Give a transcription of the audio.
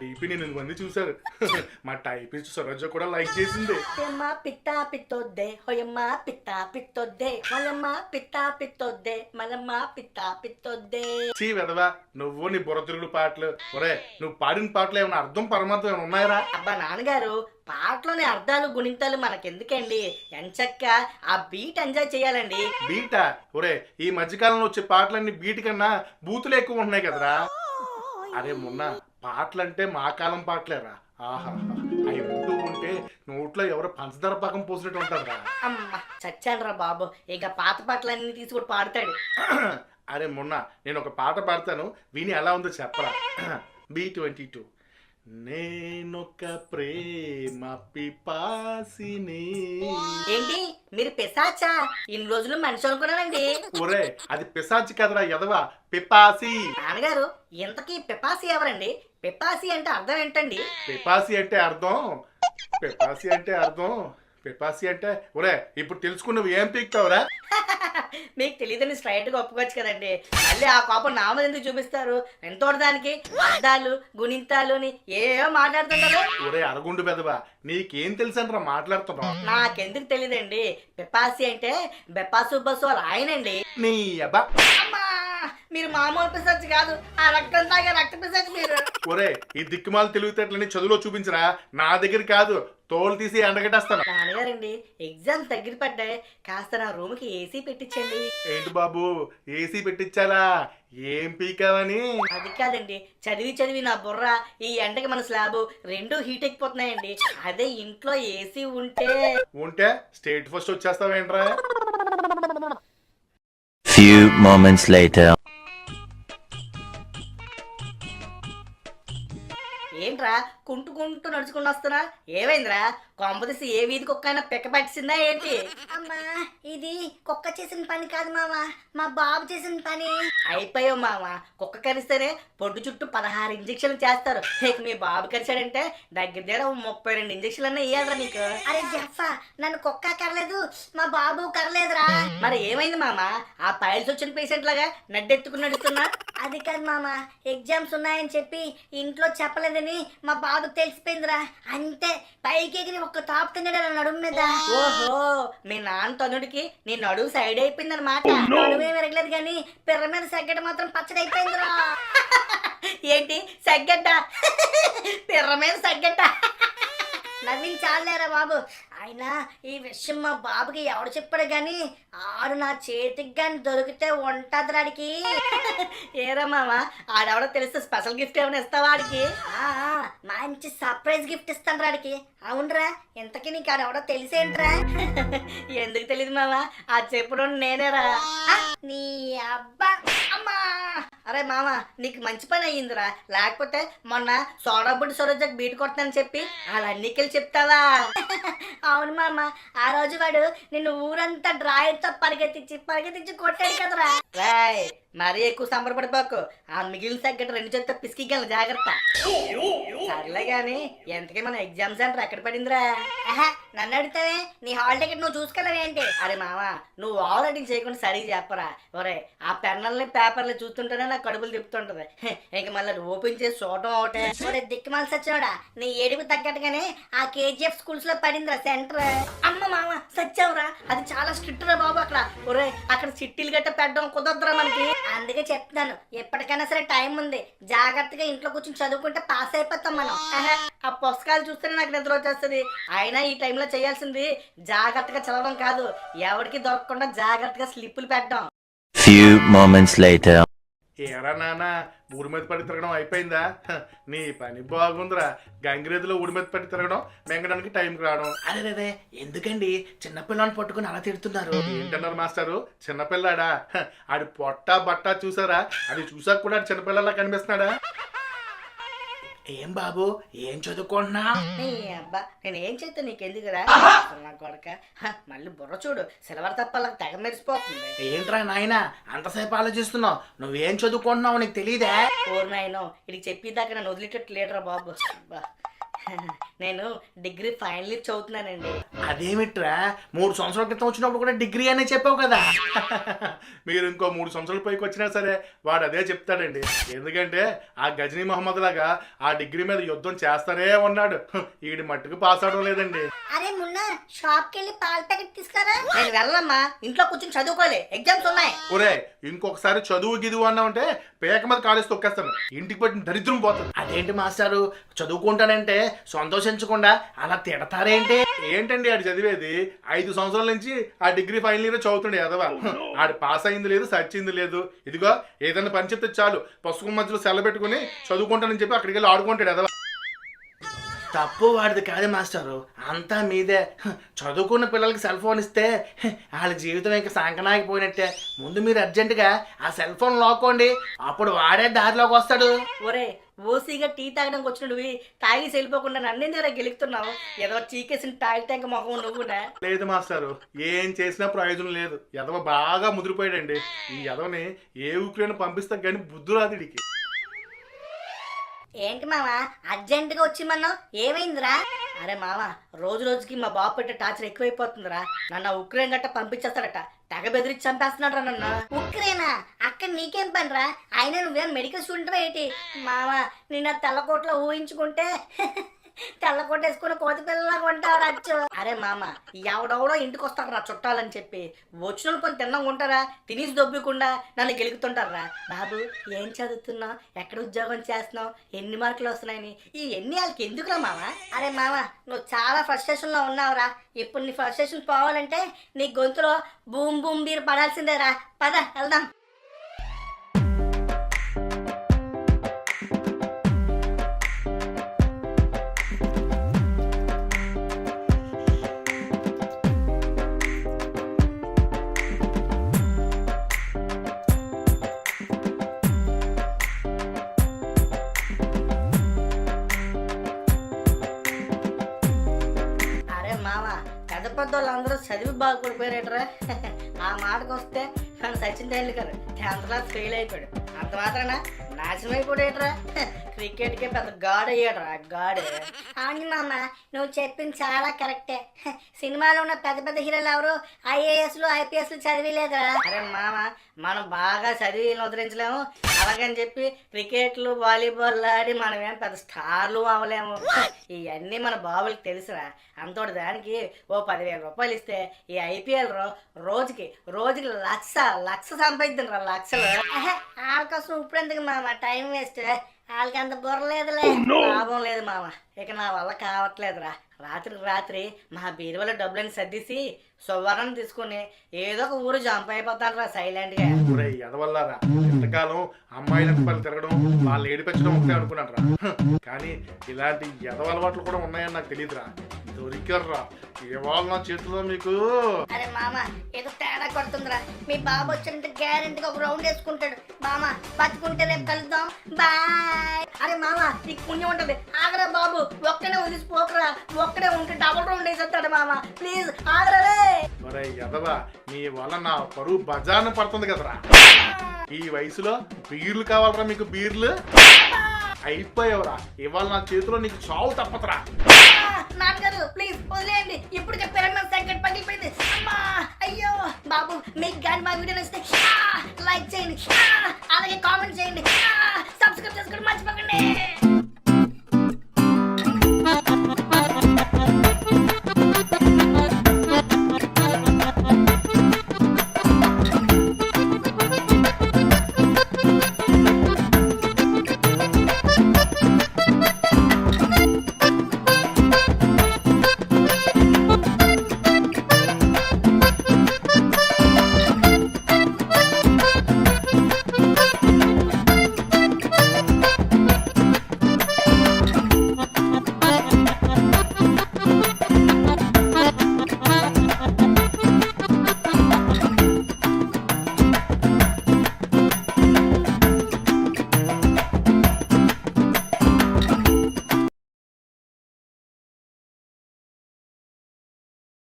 DP ఎనిమిది మంది చూశారు మా టైపిస్ట్ సరోజ కూడా లైక్ చేసింది. హొయమ్మ పిట్ట పిత్తొద్దే హొయమ్మ పిట్ట పిత్తొద్దే మలమ్మ పిట్ట పిత్తొద్దే మలమ్మ పిట్ట పిత్తొద్దే చీ వెదవా నువ్వు నీ బుర్రతిరుగుడు పాటలు. ఒరే నువ్వు పాడిన పాటలు ఏమైనా అర్థం పరమార్థం ఏమైనా ఉన్నాయరా? అబ్బా నాన్నగారు పాటలోని అర్థాలు గుణింతాలు మనకెందుకండి? ఎంచక్క ఆ బీట్ ఎంజాయ్ చేయాలండి. బీటా? ఒరే ఈ మధ్యకాలంలో వచ్చే పాటలన్నీ బీట్ కన్నా బూతులు ఎక్కువ ఉంటున్నాయి కదరా. అరే మొన్న పాటలంటే మా కాలం పాటలేరా? ఆహా అవి వింటూ ఉంటే నోట్లో ఎవరో పంచదార పాకం పోసినట్టు ఉంటారా అమ్మ చచ్చానురా బాబు. ఇక పాత పాటలన్నీ తీసుకుని పాడతాడు. అరే మొన్న నేను ఒక పాట పాడతాను విని ఎలా ఉందో చెప్పరా. B twenty two. నేనొక ప్రేమ పిపాసిని. ఏంటి? మీరు పిశాచా? ఇన్ని రోజులు మనిషి అనుకున్నానండి. ఒరే అది పిశాచి కదరా ఎదవా పిపాసి. నాన్నగారు ఇంతకీ పిపాసి ఎవరండి? పిపాసి అంటే అర్థం ఏంటండి? పిపాసి అంటే అర్థం. పిపాసి అంటే అర్థం. పిపాసి అంటే ఒరే ఇప్పుడు తెలుసుకున్నవి ఏం పీక్తావురా? మీకు తెలియదని స్ట్రైట్గా ఒప్పుకోవచ్చు కదండి. మళ్ళీ ఆ కోపం నా మీద ఎందుకు చూపిస్తారు? ఎంతో దానికి అర్థాలు గుణింతాలు అని ఏమో మాట్లాడుతుంటారు. ఒరే అరగుండు పెదవా. నీకేం తెలుసనరా మాట్లాడుతున్నావు? నాకెందుకు తెలియదండి పిపాసి అంటే బెపాసు బస్సు వాళ్ళ ఆయనండి. నీ అబ్బా. అమ్మా! మీరు మామూలు పిసచ్చు కాదు. ఆ రక్తం తాగే రక్త పిసచ్చు మీరు. ఒరే ఈ దిక్కుమాల తెలివితేటలని చదువులో చూపించరా? నా దగ్గర కాదు. తోలు తీసి ఎండగట్టేస్తాను. నాన్నగారండి ఎగ్జామ్స్ దగ్గర పడ్డాయి. కాస్త నా రూమ్కి ఏసీ పెట్టించండి. ఏంటి బాబు? ఏసీ పెట్టించాలా? ఏం పీకావని? అది కాదండి. చదివి చదివి నా బుర్ర ఈ ఎండకి మన స్లాబ్ రెండు హీట్ ఎక్కిపోతున్నాయండి. అదే ఇంట్లో ఏసీ ఉంటే. ఉంటే స్టేట్ ఫస్ట్ వచ్చేస్తావేంట్రా? Few moments later. ఏంట్రా? కుంటుకుంటూ నడుచుకుంటూ వస్తున్నా? ఏమైందిరా? కొంపదీసి ఏ వీధి కుక్క అయినా పిక్క పట్టిసిందా ఏంటి? అమ్మా ఇది కుక్క చేసిన పని కాదు మామ మా బాబు చేసిన పని. అయిపోయావు మామ కుక్క కరిస్తేనే పొడ్డు చుట్టూ పదహారు ఇంజక్షన్లు చేస్తారు. మీ బాబు కరిచాడంటే దగ్గర దగ్గర ముప్పై రెండు ఇంజక్షన్లు అన్నా ఇయ్యాలరా నీకు. అరే జఫా నన్ను కుక్క కరలేదు మా బాబు కరలేదురా. మరి ఏమైంది మామ? ఆ పైల్స్ వచ్చిన పేషెంట్ లాగా నడ్డెత్తుకుని నడుస్తున్నా? అది కాదు మామ ఎగ్జామ్స్ ఉన్నాయని చెప్పి ఇంట్లో చెప్పలేదని మా బాబుకు తెలిసిపోయిందిరా. అంతే పైకి ఎగిరి ఒక్క తాపు తిన్నాడు నడుము మీద. ఓహో మీ నాన్న తనుడికి నీ నడువు సైడ్ అయిపోయింది అనమాట నడుమే విరగలేదు కానీ పిర్ర మీద సగ్గడ మాత్రం పచ్చడి అయిపోయిందిరా ఏంటి? సగ్గడ్డ పిర్ర మీద సగ్గడ్డ నవ్వించాలేరా బాబు. అయినా ఈ విషయం మా బాబుకి ఎవడు చెప్పాడు గాని ఆడు నా చేతికి గాని దొరికితే ఉంటదిరాడికి ఏరా మామ ఆడెవడో తెలిస్తే స్పెషల్ గిఫ్ట్ ఏమైనా ఇస్తావా ఆడికి? మంచి సర్ప్రైజ్ గిఫ్ట్ ఇస్తాను రాడికి. అవునరా ఇంతకీ నీకు ఆడెవడో తెలిసేంట్రా? ఎందుకు తెలియదు మామ ఆ చెప్పుడు నేనేరా. నీ అబ్బా అమ్మా. అరే మామ నీకు మంచి పని అయ్యిందిరా. లేకపోతే మొన్న సోడా బుడ్డి సరోజకు బీట్ కొడతానని చెప్పి వాళ్ళ అన్నికెళ్ళి చెప్తావా? అవును మామ ఆ రోజు వాడు నిన్ను ఊరంతా డ్రాయర్తో పరిగెత్తించి పరిగెత్తించి కొట్టాడు కదరా. రాయ్ మరీ ఎక్కువ సంబరపడిపోకు ఆ మిగిలిన తగ్గట్టు రెండు చేత పిసికిగలను జాగ్రత్త. సర్లే గాని ఎంతకీ మన ఎగ్జామ్ సెంటర్ ఎక్కడ పడిందిరా? నన్ను అడిగితే నీ హాల్ టికెట్ నువ్వు చూసుకోలేవేంటి అరే మావా నువ్వు ఓవర్ రైటింగ్ చేయకుండా సరిగ్గా చెప్పరా. ఒరే ఆ పెన్నల్ని పేపర్లు చూస్తుంటేనే నాకు కడుపులు తిప్పుతుంటది. ఇంక మళ్ళీ ఓపెన్ చేసి చూడటం ఒకటే. ఒరే దిక్కుమాల సచ్చినోడా నీ ఏడుపు తగ్గట్టుగానే ఆ కేజీఎఫ్ స్కూల్స్లో పడిందిరా సెంటర్. అమ్మ మామ సచ్చావురా. అది చాలా స్ట్రిక్ట్ రా బాబు అక్కడ. ఒరే అక్కడ చిట్టీలు గట్ట పెట్టడం కుదరదురా మనకి. అందుకే చెప్తున్నాను. ఎప్పటికైనా సరే టైం ఉంది. జాగ్రత్తగా ఇంట్లో కూర్చొని చదువుకుంటే పాస్ అయిపోతాం మనం. ఆ పుస్తకాలు చూస్తేనే నాకు నిద్ర వచ్చేస్తుంది. అయినా ఈ టైంలో చేయాల్సింది జాగ్రత్తగా చదవడం కాదు. ఎవరికి దొరకకుండా జాగ్రత్తగా స్లిప్పులు పెట్టడం. Few moments later. ఏరా నాన్న ఊరి మీద పడి తిరగడం అయిపోయిందా? నీ పని బాగుందిరా. గంగిరేదిలో ఊరి మీద పడి తిరగడం మెంగడానికి టైంకి రావడం. అరే ఎందుకండి? చిన్నపిల్లని పట్టుకుని అలా తిడుతున్నారు. ఏంటన్నారు మాస్టారు? చిన్నపిల్లాడా? ఆడి పొట్ట బట్ట చూసారా? అది చూసాక కూడా చిన్నపిల్లలా కనిపిస్తున్నాడా? ఏం బాబు? ఏం చదువుకుంటున్నా? అబ్బా నేను ఏం చేస్తా నీకెందుకురా నా కొడక. మళ్ళీ బుర్ర చూడు. సిల్వర్ తప్ప తెగ మెరిసిపోతుంది. ఏంట్రా నాయన అంతసేపు ఆలోచిస్తున్నావు? నువ్వేం చదువుకుంటున్నావు నీకు తెలియదే ఓర్ నాయనో ఇది చెప్పేదాకా నన్ను వదిలేటట్టు లేడరా బాబు. అబ్బా. నేను డిగ్రీ ఫైనల్ ఇయర్ చదువుతున్నానండి. అదేమిట్రా? మూడు సంవత్సరాల క్రితం వచ్చినప్పుడు కూడా డిగ్రీ అనే చెప్పావు కదా. మీరు ఇంకో మూడు సంవత్సరాల పైకి వచ్చినా సరే వాడు అదే చెప్తాడండి. ఎందుకంటే ఆ గజనీ మహమ్మద్ లాగా ఆ డిగ్రీ మీద యుద్ధం చేస్తానే ఉన్నాడు. ఈడి మట్టుకు పాస్ అవడం లేదండి. అరే మున్న షాప్కి వెళ్ళి పాల ప్యాకెట్ తీసుకురా నేను వెళ్ళమ్మా ఇంట్లో కూర్చొని చదువుకోలే. ఎగ్జామ్స్ ఉన్నాయి. ఒరే ఇంకొకసారి చదువు గిదువు అన్నామంటే పేక మీద కాలేసి తొక్కేస్తాను. ఇంటికి పట్టిన దరిద్రం పోతుంది. అదేంటి మాస్టారు? చదువుకుంటానంటే సంతోషించకుండా అలా తిడతారేంటి? ఏంటండి ఆడు చదివేది? ఐదు సంవత్సరాల నుంచి ఆ డిగ్రీ ఫైనల్ ఇయర్ చదువుతుండే ఎదవా ఆడు పాస్ అయింది లేదు సచ్చింది లేదు. ఇదిగో ఏదైనా పని చెప్తే చాలు. పుస్తకం మధ్యలో సెల్ల పెట్టుకుని చదువుకుంటానని చెప్పి అక్కడికి వెళ్ళి ఆడుకుంటాడు ఎదవా తప్పు వాడిది కాదు మాస్టారు. అంతా మీదే. చదువుకున్న పిల్లలకి సెల్ ఫోన్ ఇస్తే వాళ్ళ జీవితం ఇంకా సంకనాగిపోయినట్టే. ముందు మీరు అర్జెంటుగా ఆ సెల్ ఫోన్ లాక్కోండి. అప్పుడు వాడే దారిలోకి వస్తాడు. ఒరే ఓసీగా టీ తాగడానికి వచ్చినవి తాగి వెళ్ళిపోకుండా నన్ను దగ్గర గెలుపుతున్నావు ఏదో చీకేసిన తాగి ట్యాంక్ మొహం నువ్వునా లేదు మాస్టారు. ఏం చేసినా ప్రయోజనం లేదు. ఎదవ బాగా ముదిరిపోయాడండి. ఈ ఎదవని ఏ ఊపిరైనా పంపిస్తా కానీ బుద్ధి రాదు ఈడికి ఏంటి మామ అర్జెంటుగా వచ్చిమన్నావు? ఏమైందిరా? అరే మామ రోజు రోజుకి మా బాబు పెట్టే టార్చర్ ఎక్కువైపోతుందిరా. నన్ను ఉక్రెయిన్ గట్ట పంపించేస్తాడట. తెగ బెదిరించి చంపేస్తున్నాడు నన్ను. ఉక్రెయినా? అక్కడ నీకేం పనిరా? అయినా నువ్వేం మెడికల్ స్టూడెంట్ ఏంటి? మామ నిన్న తెల్లకోట్లో ఊహించుకుంటే తెల్ల కొట్టేసుకుని కోతి పిల్లలాగా ఉంటావు రచ్చు అరే మామ ఎవడెవడో ఇంటికి వస్తాడు రా చుట్టాలని చెప్పి. వచ్చిన పని తిన్నాం ఉంటారా? తినేసి దొబ్బకుండా నన్ను గెలుగుతుంటారా బాబు ఏం చదువుతున్నావు ఎక్కడ ఉద్యోగం చేస్తున్నావు? ఎన్ని మార్కులు వస్తున్నాయని? ఈ ఎన్ని వాళ్ళకి ఎందుకురా మామ? అరే మామ నువ్వు చాలా ఫ్రస్ట్రేషన్లో ఉన్నావురా. ఇప్పుడు నీ ఫ్రస్ట్రేషన్ పోవాలంటే నీ గొంతులో బూమ్ బూమ్ బీర్ పడాల్సిందేరా. పద వెళ్దాం. చదివి బాగుపడిపోయారట్రా? ఆ మాటకు వస్తే మన Sachin Tendulkar tenth class fail అయిపోయాడు. అంత మాత్రాన? నాశనం అయిపోయాడేట్రా క్రికెట్కే పెద్ద గాడ్ అయ్యాడురా గాడ్. అవును మామ నువ్వు చెప్పింది చాలా కరెక్టే. సినిమాలో ఉన్న పెద్ద పెద్ద హీరోలు ఎవరు ఐఏఎస్లు ఐపీఎస్లు చదివిలేదురా. అరే మామ మనం బాగా చదివి వీళ్ళని ఉద్ధరించలేము. అలాగని చెప్పి క్రికెట్లు వాలీబాల్ ఆడి మనం ఏం పెద్ద స్టార్లు అవ్వలేము. ఇవన్నీ మన బాబులకి తెలుసురా. అంతటి దానికి ఓ పదివేల రూపాయలు ఇస్తే ఈ ఐపీఎల్ రోజుకి రోజుకి లక్ష లక్ష సంపాదిద్దాం లక్షలు. ఆహా, వాళ్ళ కోసం ఇప్పుడు ఎందుకు మామ? Time waste. వాళ్ళకి అంత బుర్రలేదులే లాభం లేదు మామ. ఇక నా వల్ల కావట్లేదురా. రాత్రి రాత్రి మా బీరువాలో డబ్బులని సర్దేసి సువర్ణం తీసుకుని ఏదో ఒక ఊరు జంప్ అయిపోతాను రా సైలెంట్గా ఎదవల్లారా? ఎంతకాలం అమ్మాయిలంత పని తిరగడం వాళ్ళు ఏడిపించడం ఒకటే అనుకున్నాను రా కానీ ఇలాంటి ఎదవ అలవాట్లు కూడా ఉన్నాయని నాకు తెలియదురా. దొరికారురా. ఇవాళ నా చేతిలో మీకు అరే మామ ఏదో తేడా కొడుతుందిరా. మీ బాబు వచ్చినట్టు గ్యారెంటీగా ఒక రౌండ్ వేసుకుంటాడు. మామ బతుకుంటే రేపు కలుద్దాం. బాయ్ అరే మామ నీకు పుణ్యం ఉంటది. ఆగరా బాబు ఒక్కడే వదిలిసిపోకరా ఒక్కడే ఉంటే డబుల్ రౌండ్ వేసేస్తాడు మామ. ప్లీజ్ ఆగరా ఒరే ఎదవ నీ వల్ల నా పరువు బజార్న పడుతుంది కదరా. ఈ వయసులో బీర్లు కావాలరా మీకు బీర్లు? అయిపోయావురా. ఇవాళ నా చేతిలో నీకు చావు తప్పదురా. నాన్నగారు ప్లీజ్ వదిలేయండి. ఇప్పటికే పిరమిడ్ సంకట్ పగిలిపోయింది. అమ్మా అయ్యో బాబు మీకు కానీ మా వీడియో నచ్చితే లైక్ చేయండి అలాగే కామెంట్ చేయండి సబ్స్క్రైబ్ చేసుకోవడం మర్చిపోకండి.